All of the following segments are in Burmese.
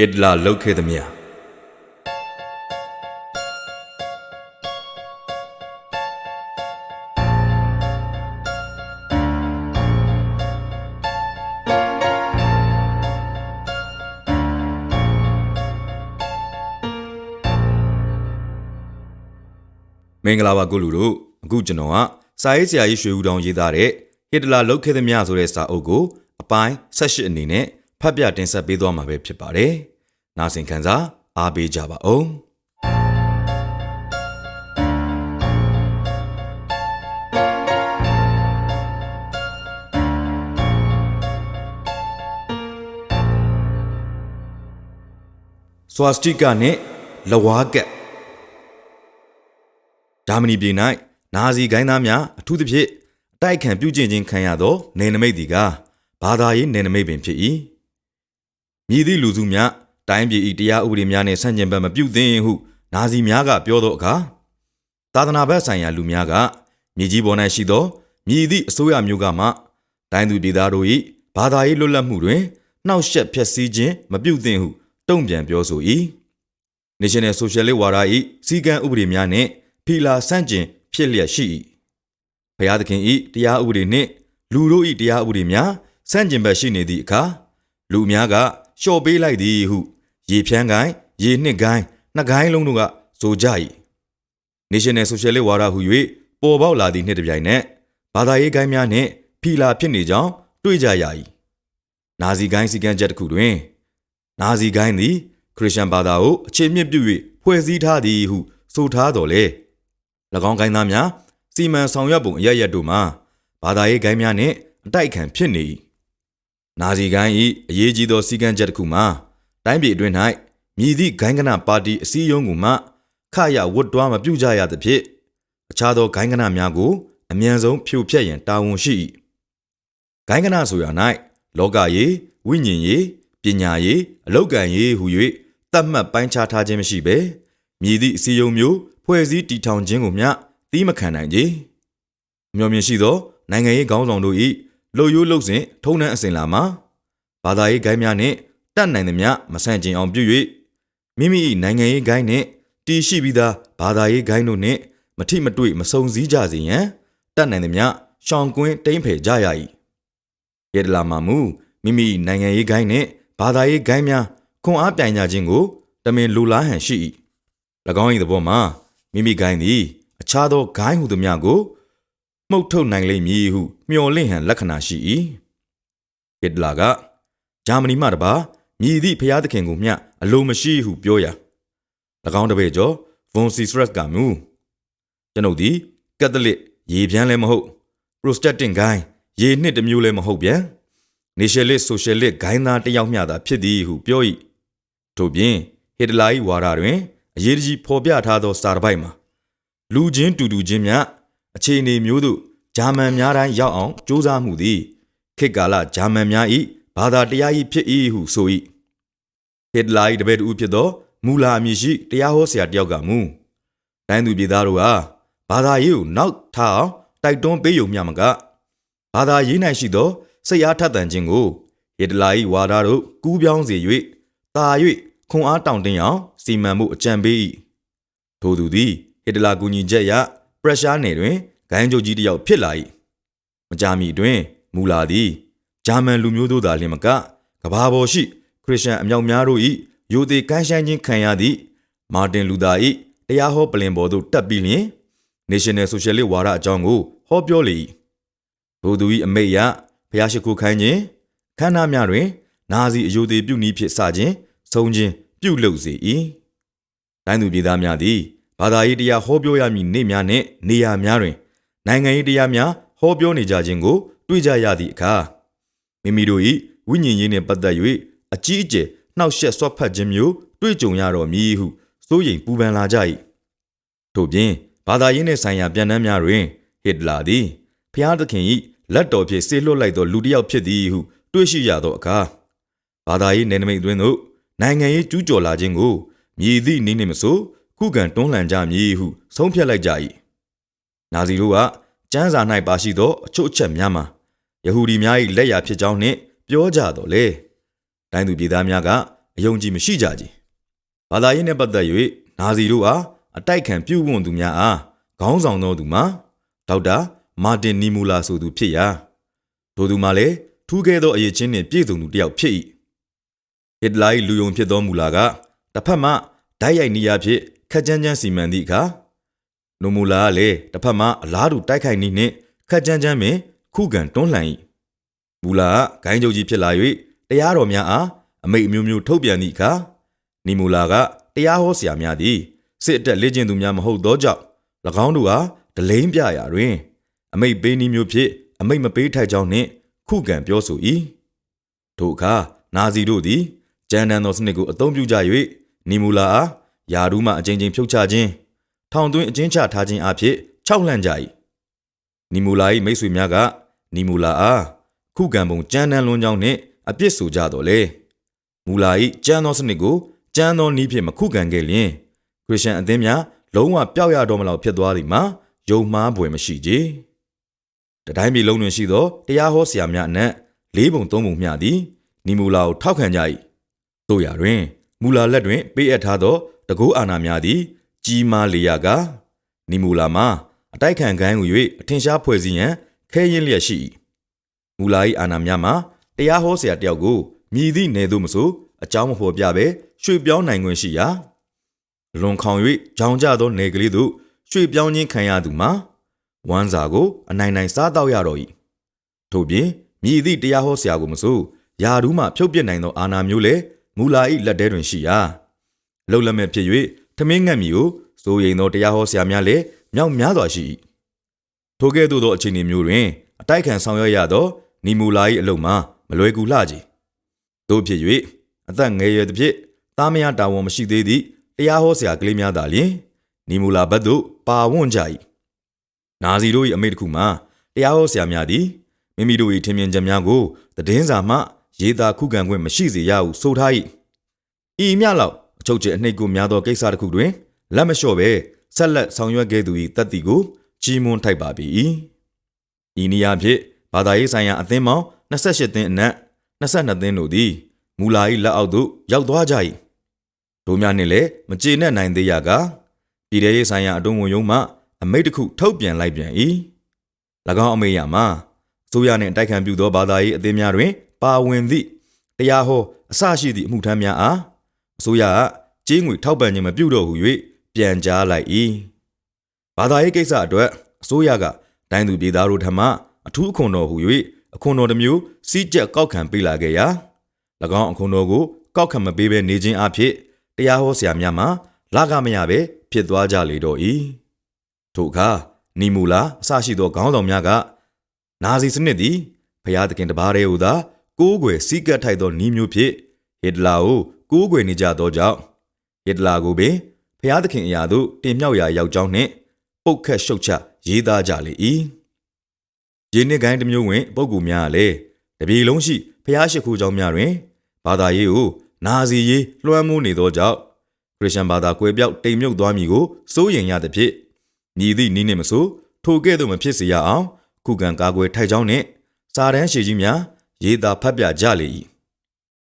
ဟစ်တလာလုတ်ခဲ့သည်မြမင်္ဂလာပါကိုလူတို့အခုကျွန်တော်ကစာရေးဆရာကြီးရွှေဦးတောင်ရေးသားတဲ့ဟစ်တလာလုတ်ခဲ့သည်မြဆိုတဲ့စာအုပ်ကိုအပိုင်း18အနေနဲ့ ဖတ်ပြတင်ဆက်ပေးသွားမှာပဲဖြစ်ပါတယ်။နားဆင်ခံစားအားပေးကြပါဦး။ဆွာစတိကနဲ့လဝါကက်ဂျာမနီပြည်၌နာဇီဂိုင်းသားများအထူးသဖြင့်အတိုက်ခံပြုကျင့်ခြင်းခံရသောနေနမိတ်သည်ကဘာသာရေးနေနမိတ်ပင်ဖြစ်၏ မြည်သည့်လူစုများတိုင်းပြည်၏တရားဥပဒေများနှင့်ဆန့်ကျင်ဘက်မပြုသင့်ဟုနာဇီများကပြောသောအခါသာသနာဘက်ဆိုင်ရာလူများကမြေကြီးပေါ်၌ရှိသောမြည်သည့်အစိုးရမျိုးကမှတိုင်းသူပြည်သားတို့၏ဘာသာရေးလွတ်လပ်မှုတွင်နှောက်ယှက်ဖျက်ဆီးခြင်းမပြုသင့်ဟုတုံ့ပြန်ပြောဆို၏ National Socialist ဝါဒ၏စီကံဥပဒေများနှင့်ဖီလာဆန့်ကျင်ဖြစ်လျက်ရှိ၏ဘုရားသခင်၏တရားဥပဒေနှင့်လူတို့၏တရားဥပဒေများဆန့်ကျင်ဘက်ရှိနေသည့်အခါလူများက လျှော့ပေးလိုက်သည်ဟု ရေဖြန်းကိုင်းရေနှစ်ကိုင်းနှစ်ကိုင်းလုံးတို့ကဆိုကြ၏ National Socialist ဝါဒဟု၍ပေါ်ပေါက်လာသည့်နှစ်တစ်ပြိုင်နက်ဘာသာရေးကိုင်းများနှင့်ဖီလာဖြစ်နေကြောင်းတွေ့ကြရ၏နာဇီကိုင်းစီကံချက်တစ်ခုတွင်နာဇီကိုင်းသည်ခရစ်ယာန်ဘာသာကိုအခြေမြစ်ပြု၍ဖွဲ့စည်းထားသည်ဟုဆိုထားတော်လေ၎င်းကိုင်းသားများစီမံဆောင်ရွက်ပုံအရရက်တို့မှာဘာသာရေးကိုင်းများနှင့်အတိုက်ခံဖြစ်နေ၏ နာဇီကိုင်း၏အရေးကြီးသောစီကံချက်တစ်ခုမှာတိုင်းပြည်အတွင်း၌မြည်သည့်ဂိုင်းကနပါတီအစည်းအရုံးကိုမှခရဝတ်တွားမပြုကြရသဖြင့်အခြားသောဂိုင်းကနများကိုအမြန်ဆုံးဖြိုဖျက်ရန်တာဝန်ရှိ၏ဂိုင်းကနဆိုရာ၌လောကရေးဝိညာဉ်ရေးပညာရေးအလောက်ကံရေးဟု၍တတ်မှတ်ပိုင်းခြားထားခြင်းမရှိဘဲမြည်သည့်အစည်းအရုံးမျိုးဖွဲ့စည်းတည်ထောင်ခြင်းကိုမျှသီးမခံနိုင်ကြ။မျော်မြင်ရှိသောနိုင်ငံရေးခေါင်းဆောင်တို့၏ လှုပ်ရိုးလှုပ်စဉ်ထုံးနှံအစဉ်လာမှာဘာသာရေးဂိုင်းများနှင့်တတ်နိုင်သမျှမဆန့်ကျင်အောင်ပြု၍မိမိ၏နိုင်ငံရေးဂိုင်းနှင့်တည်ရှိပြီးသားဘာသာရေးဂိုင်းတို့နှင့်မထိမတွေ့မစုံစည်းကြစေရန်တတ်နိုင်သမျှရှောင်ကွင်းတိမ့်ဖယ်ကြရ၏ယေဒလာမှာမူမိမိနိုင်ငံရေးဂိုင်းနှင့်ဘာသာရေးဂိုင်းများခွန်အားပြိုင်ကြခြင်းကိုတမင်လူလားဟန်ရှိ၏၎င်း၏သဘောမှာမိမိဂိုင်းသည်အခြားသောဂိုင်းဟုသည်များကို မှုတ်ထုတ်နိုင်လိမ့်မည်ဟုမျှော်လင့်ဟန်လက္ခဏာရှိ၏ဟစ်တလာကဂျာမနီမှတပါမြည်သည့်ဖျားသခင်ကိုမျှအလိုမရှိဟုပြောရာ၎င်းတပည့်ကျော်ဗွန်စီစရက်ကမူကျွန်ုပ်သည်ကက်သလစ်ရေပြန်းလည်းမဟုတ်ပရိုစတက်တင်ဂိုင်းရေနှစ်တစ်မျိုးလည်းမဟုတ်ပြန်နေရှယ်လစ်ဆိုရှယ်လစ်ဂိုင်းသားတစ်ယောက်မျှသာဖြစ်သည်ဟုပြော၏ထို့ပြင်ဟစ်တလာ၏ဝါဒတွင်အရေးကြီးဖော်ပြထားသောစာတစ်ပိုက်မှာလူချင်းတူတူချင်းများ အခြေအနေမျိုးတို့ဂျာမန်များတိုင်းရောက်အောင်စ조사မှုသည်ခေတ်ကာလဂျာမန်များ၏ဘာသာတရား၏ဖြစ်၏ဟုဆို၏ဟစ်တလာ၏တပည့်တူဖြစ်သောမူလာအမည်ရှိတရားဟောဆရာတယောက်ကမူတိုင်းသူပြည်သားတို့ဟာဘာသာရေးကိုနောက်ထားအောင်တိုက်တွန်းပေးယုံမျှမကဘာသာရေး၌ရှိသောစိတ်အားထက်သန်ခြင်းကိုဟစ်တလာ၏ဝါဒတို့ကူးပြောင်းစေ၍တာ၍ခွန်အားတောင့်တင်းအောင်စီမံမှုအကြံပေး၏ထို့သူသည်ဟစ်တလာကူညီချက်ရပ ရက်ရှားနယ်တွင်ဂိုင်းချုပ်ကြီးတစ်ယောက်ဖြစ်လာ၏မကြာမီတွင်မူလာသည်ဂျာမန်လူမျိုးတို့သာလျှင်မကကဘာပေါ်ရှိ ခရစ်ယာန်အမြောက်များတို့၏ယိုသေးကမ်းရှမ်းခြင်းခံရသည့်မာတင်လူသာ၏တရားဟောပလင်ပေါ်သို့တက်ပြီးလျင် National Socialist ဝါဒအကြောင်းကိုဟောပြောလေ၏ထိုသူ၏အမိတ်ရဖျားရှိခိုးခိုင်းခြင်းခန္ဓာများတွင် နာဇီအယိုသေးပြုနည်းဖြင့်စခြင်းဆုံးခြင်းပြုလုပ်စေ၏တိုင်းသူပြည်သားများသည် ဘာသာရေးတရားဟောပြောရမည့်နေ့များနှင့်နေရာများတွင် နိုင်ငံရေးတရားများဟောပြောနေကြခြင်းကို တွေ့ကြရသည့်အခါမိမိတို့၏ဝိညာဉ်ရေးနှင့်ပတ်သက်၍အကြီးအကျယ်နှောက်ယှက်ဆွတ်ဖတ်ခြင်းမျိုးတွေ့ကြုံရတော်မည်ဟုစိုးရိမ်ပူပန်လာကြ၏ထို့ပြင်ဘာသာရေးနှင့်ဆိုင်ရာပြန်နှမ်းများတွင်ဟစ်တလာသည်ဖျားသခင်၏လက်တော်ဖြင့်ဆေးလွတ်လိုက်သောလူတစ်ယောက်ဖြစ်သည်ဟုတွေ့ရှိရသောအခါဘာသာရေးနယ်နိမိတ်အတွင်းသို့နိုင်ငံရေးကျူးကျော်လာခြင်းကိုမြည်သည့်နည်းနှင့်မဆို ခုခံတွန်းလှန်ကြမည်ဟုဆုံးဖြတ်လိုက်ကြ၏နာဇီတို့ကကျမ်းစာ၌ပါရှိသောအချို့အချက်များမှာယဟူဒီများ၏လက်ရာဖြစ်ကြောင်းနှင့်ပြောကြတော်လေတိုင်းသူပြည်သားများကအယုံကြည်မရှိကြကြ။ဘာသာရေးနဲ့ပတ်သက်၍နာဇီတို့အားအတိုက်ခံပြုဝွန်သူများအားခေါင်းဆောင်သောသူမှာဒေါက်တာမာတင်နီမူလာဆိုသူဖြစ်ရာဒိုသူမှာလည်းထူးကဲသောအရေးချင်းနှင့်ပြည့်စုံသူတစ်ယောက်ဖြစ်၏ဟစ်တလာ၏လူယုံဖြစ်သောမူလာကတစ်ဖက်မှဓာတ်ရိုက်နေရာဖြင့် ခက်ကြမ်းကြမ်းစီမံသည့်အခါနိုမူလာကလည်းတစ်ဖက်မှအလားတူတိုက်ခိုက်နည်းနှင့်ခက်ကြမ်းကြမ်းပင်ခုခံတွန်းလှန်၏မူလာကဂိုင်းချုပ်ကြီးဖြစ်လာ၍တရားတော်များအားအမိတ်အမျိုးမျိုးထုတ်ပြန်သည့်အခါနီမူလာကတရားဟောဆရာများသည်စစ်အတက်လေ့ကျင့်သူများမဟုတ်သောကြောင့်၎င်းတို့အားဒလိမ့်ပြရာတွင် အမိတ်ပေးနည်းမျိုးဖြင့်အမိတ်မပေးထိုက်ကြောင်းနှင့်ခုခံပြောဆို၏ထိုအခါနာဇီတို့သည်ဂျန်နန်သောစနစ်ကိုအသုံးပြုကြ၍နီမူလာအား ယာဒူးမှအကြိမ်ကြိမ်ဖြုတ်ချခြင်းထောင်သွင်းအကျဉ်းချထားခြင်းအဖြစ်ခြောက်လှန့်ကြ၏နီမူလာ၏မိတ်ဆွေများကနီမူလာအားခုခံပုံကြမ်းတမ်းလွန်းကြောင်းနှင့်အပြစ်ဆိုကြတော်လေမူလာ၏ကြမ်းသောစနစ်ကိုကြမ်းသောနည်းဖြင့်မခုခံခဲ့လျင်ခရစ်ယာန်အသင်းများလုံးဝပျောက်ရတော့မလောက်ဖြစ်သွားသည်မှာယုံမှားပွေမရှိကြတတိုင်းပြည်လုံးတွင်ရှိသောတရားဟောဆရာများအနက်လေးပုံသုံးပုံမျှသည်နီမူလာကိုထောက်ခံကြ၏တို့ရတွင်မူလာလက်တွင်ပေးအပ်ထားသော တကူအာနာများသည်ကြီးမားလေရာကနီမူလာမှာအတိုက်ခံကိုင်းဟူ၍အထင်ရှားဖွဲ့စည်းရန်ခဲရင်လျက်ရှိ၏မူလာ၏အာနာများမှာတရားဟောဆရာတယောက်ကိုမြည်သည့်နယ်သို့မဆိုအကြောင်းမဖော်ပြဘဲရွှေ့ပြောင်းနိုင်ခွင့်ရှိရာလွန်ခေါင်၍ကြောင်ကြသောနယ်ကလေးသို့ရွှေ့ပြောင်းခြင်းခံရသူမှာဝမ်းစာကိုအနိုင်နိုင်စားတော့ရတော့၏ထို့ပြင်မြည်သည့်တရားဟောဆရာကိုမဆိုယာဒူးမှဖြုတ်ပစ်နိုင်သောအာဏာမျိုးလည်းမူလာ၏လက်ထဲတွင်ရှိရာ လှုပ်လက်မဲ့ဖြစ်၍ထမင်းငတ်မီကိုစိုးရိမ်သောတရားဟောဆရာများလည်းမြောက်များစွာရှိ၏ထိုကဲ့သို့သောအခြေအနေမျိုးတွင်အတိုက်ခံဆောင်ရွက်ရသောနီမူလာ၏အလုံးမှာမလွယ်ကူလှကြီးတို့ဖြစ်၍အသက်ငယ်ရွယ်သဖြင့်သားမယားတာဝန်မရှိသေးသည့်တရားဟောဆရာကလေးများသာလျှင်နီမူလာဘက်သို့ပါဝန့်ကြ၏နာဇီတို့၏အမိတ်တစ်ခုမှာတရားဟောဆရာများသည်မိမိတို့၏ထင်မြင်ချက်များကိုသတင်းစာမှရေးသားခုခံခွင့်မရှိစေရဟုဆိုထား၏ဤမြလောက် အချုပ်ကျအနှိတ်ကိုများသောကိစ္စတစ်ခုတွင်လက်မလျှော့ဘဲဆက်လက်ဆောင်ရွက်ခဲ့သူ၏တတ်သိကိုကြီးမွန်းထိုက်ပါပြီဤနည်းအားဖြင့်ဘာသာရေးဆိုင်ရာအသင်းပေါင်း28သင်းအနက်22သင်းတို့သည်မူလာ၏လက်အောက်သို့ရောက်သွားကြ၏ဒိုများနှင့်လည်းမကျေနပ်နိုင်သေးရကပြည်ထရေးဆိုင်ရာအတွင်းဝင်ရုံးမှအမိတ်တစ်ခုထုတ်ပြန်လိုက်ပြန်၏၎င်းအမိတ်ရမှာအစိုးရနှင့်တိုက်ခံပြုသောဘာသာရေးအသင်းများတွင် ပါဝင်သည့်တရားဟောအစရှိသည့်အမှုထမ်းများအား အစိုးရကကြေးငွေထောက်ပံ့ခြင်းမပြုတော့ဟု၍ပြန်ကြားလိုက်၏ဘာသာရေးကိစ္စအတွက်အစိုးရကတိုင်းသူပြည်သားတို့ထံမှအထူးအခွန်တော်ဟု၍အခွန်တော်တစ်မျိုးစီးကြက်ကောက်ခံပေးလာခဲ့ရာ၎င်းအခွန်တော်ကိုကောက်ခံမပေးဘဲနေခြင်းအဖြစ်တရားဟောဆရာများမှာလကမရပဲဖြစ်သွားကြလေတော့၏ထို့အခါနီမူလာအစရှိသောခေါင်းဆောင်များကနာဇီစနစ်သည်ဖျားသခင်တပါးတည်းဟူသာကိုးကွယ်စီးကပ်ထိုက်သောနီးမျိုးဖြင့်ဟစ်တလာကို ကိုးကွယ်နေကြသောကြောင့်ဟစ်တလာကိုပင်ဖျားသခင်အရာသို့တင်မြောက်ရာရောက်ကြောင်းနှင့်ပုတ်ခတ်ရှုတ်ချရေးသားကြလေ၏ရင်းနှီးကိုင်းတစ်မျိုးဝင် ပုဂ္ဂိုလ်များလည်းတပြည်လုံးရှိဖျားရှိခိုးကြောင်းများတွင်ဘာသာရေးကိုနာဇီရေးလွှမ်းမိုးနေသောကြောင့်ခရစ်ယာန်ဘာသာကွယ်ပြောက်တိမ်မြုပ်သွားမည်ကိုစိုးရိမ်ရသဖြင့်ညီသည့်နည်းနှင့်မဆိုထိုကဲ့သို့မဖြစ်စေရအောင်ခုခံကာကွယ်ထိုက်ကြောင်းနှင့်စာတန်းရှည်ကြီးများရေးသားဖတ်ပြကြလေ၏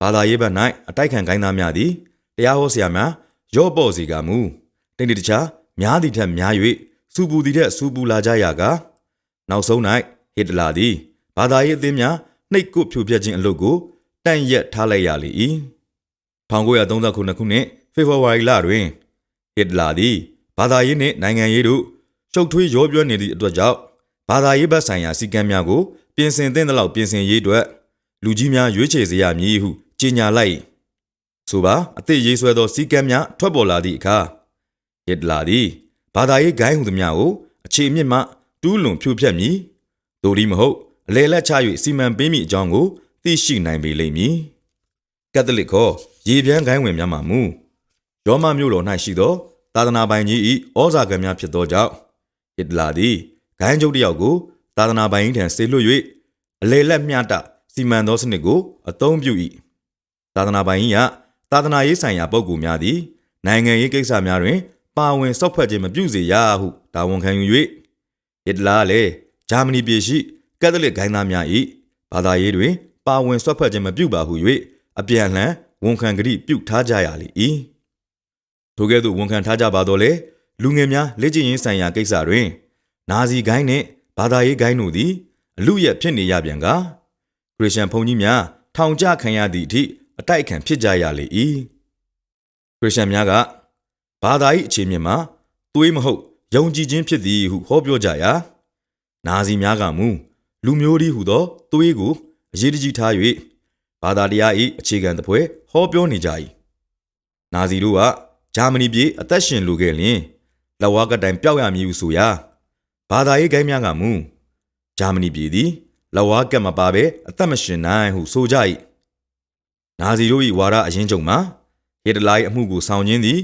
ဘာသာရေးဘက်၌အတိုက်ခံကိုင်းသားများသည်တရားဟောဆရာများရော့ပေါ့စီကမူတိတ်တခြားများသည့်ထက်များ၍စူပူသည့်ထက်စူပူလာကြရကနောက်ဆုံး၌ဟစ်တလာသည်ဘာသာရေးအသင်းများနှိတ်ကွဖြိုဖျက်ခြင်းအလုပ်ကိုတန့်ရက်ထားလိုက်ရလေ၏1939ခုနှစ်ဖေဖော်ဝါရီလတွင်ဟစ်တလာသည်ဘာသာရေးနှင့်နိုင်ငံရေးတို့ရှုပ်ထွေးရောပြောနေသည့်အတွက်ကြောင့်ဘာသာရေးဘက်ဆိုင်ရာစီကံများကိုပြင်ဆင်သင့်သလောက်ပြင်ဆင်ရေးအတွက်လူကြီးများရွေးချယ်စေရမည်ဟု ကြေညာလိုက်ဆိုပါအသည့်ရေးဆွဲသောစီကံများထွက်ပေါ်လာသည့်အခါဟစ်တလာသည်ဘာသာရေးဂိုင်းဟူသည်များကိုအခြေအမြစ်မှတူးလွန်ဖြိုဖျက်မည်တို့ဒီမဟုတ်အလေလက်ချ၍စီမံပေးမိအကြောင်းကိုသိရှိနိုင်ပေလိမ့်မည်ကက်သလစ်ခေါ်ရေပြန်းဂိုင်းဝင်များမှာမူရောမမြို့တော်၌ရှိသောသာသနာပိုင်ကြီး၏ဩဇာကံများဖြစ်သောကြောင့်ဟစ်တလာသည်ဂိုင်းကျုပ်တယောက်ကိုသာသနာပိုင်ထံဆေလွတ်၍အလေလက်မျှတစီမံသောစနစ်ကိုအသုံးပြု၏ သာသနာပိုင်ကြီးကသာသနာရေးဆိုင်ရာပုဂ္ဂိုလ်များသည်နိုင်ငံရေးကိစ္စများတွင် ပါဝင်ဆော့ဖွဲ့ခြင်းမပြုစေရဟုတာဝန်ခံယူ၍ဟစ်တလာလည်းဂျာမနီပြည်ရှိကက်သလစ်ဂိုင်းသားများ၏ဘာသာရေးတွင် ပါဝင်ဆွတ်ဖက်ခြင်းမပြုပါဟု၍အပြန်အလှန်ဝန်ခံကတိပြုထားကြရလေ၏ထိုကဲ့သို့ဝန်ခံထားကြပါတော့လေလူငယ်များလက်ကျင့်ရေးဆိုင်ရာကိစ္စတွင် နာဇီဂိုင်းနှင့်ဘာသာရေးဂိုင်းတို့သည်အလူရက်ဖြစ်နေရပြန်ကခရစ်ယာန်ဘုန်းကြီးများထောင်ကျခံရသည့်အထိ အတိုက်အခံဖြစ်ကြရလေ၏ခရစ်ယာန်များကဘာသာရေးအခြေမြင့်မှာသွေးမဟုတ်ယုံကြည်ခြင်းဖြစ်သည်ဟုဟောပြောကြရာနာဇီများကမူလူမျိုးဒီဟုသောသွေးကိုအရေးတကြီးထား၍ဘာသာတရား၏အခြေခံသဖွယ်ဟောပြောနေကြ၏နာဇီတို့ကဂျာမနီပြည်အသက်ရှင်လူခဲ့လျင်လက်ဝါးကတိုင်ပျောက်ရမည်ဟုဆိုရာဘာသာရေးဂိုင်းများကမူဂျာမနီပြည်သည်လဝါကက်မပါဘဲအသက်မရှင်နိုင်ဟုဆိုကြ၏ နာဇီတို့၏ဝါဒအရင်ကျုံမှာဟစ်တလာ၏အမှုကိုဆောင်ခြင်းသည်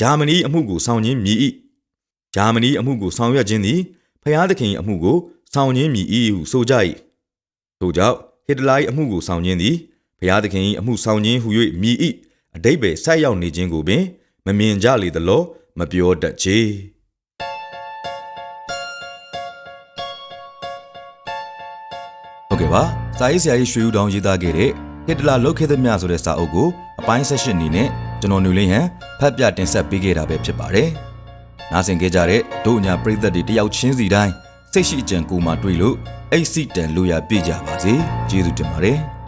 ဂျာမနီအမှုကိုဆောင်ခြင်းမြည်၏ဂျာမနီအမှုကိုဆောင်ရွက်ခြင်းသည်ဖျားသခင်၏အမှုကိုဆောင်ခြင်းမြည်၏ဟုဆိုကြ၏ထို့ကြောင့်ဟစ်တလာ၏အမှုကိုဆောင်ခြင်းသည်ဖျားသခင်၏အမှုဆောင်ခြင်းဟု၍မြည်၏အတိတ်ပဲဆိုက်ရောက်နေခြင်းကိုပင်မမြင်ကြလေသလောမပြောတတ်ချေဟုတ်ကဲ့ပါစာရေးဆရာကြီးရွှေဦးတောင်ရေးသားခဲ့တဲ့ ဟစ်တလာလုတ်ခဲ့သမျှဆိုတဲ့စာအုပ်ကိုအပိုင်း၁၈အနေနဲ့ကျွန်တော်ညူလင်းဟန်ဖတ်ပြတင်ဆက်ပေးခဲ့တာပဲဖြစ်ပါတယ်။နားဆင်ကြကြတဲ့ဒုညာပရိသတ်တွေတယောက်ချင်းစီတိုင်းစိတ်ရှိကြံကိုမှတွေ့လို့အိတ်စိတန်လို့ရပြကြပါစေ။ကျေးဇူးတင်ပါတယ်။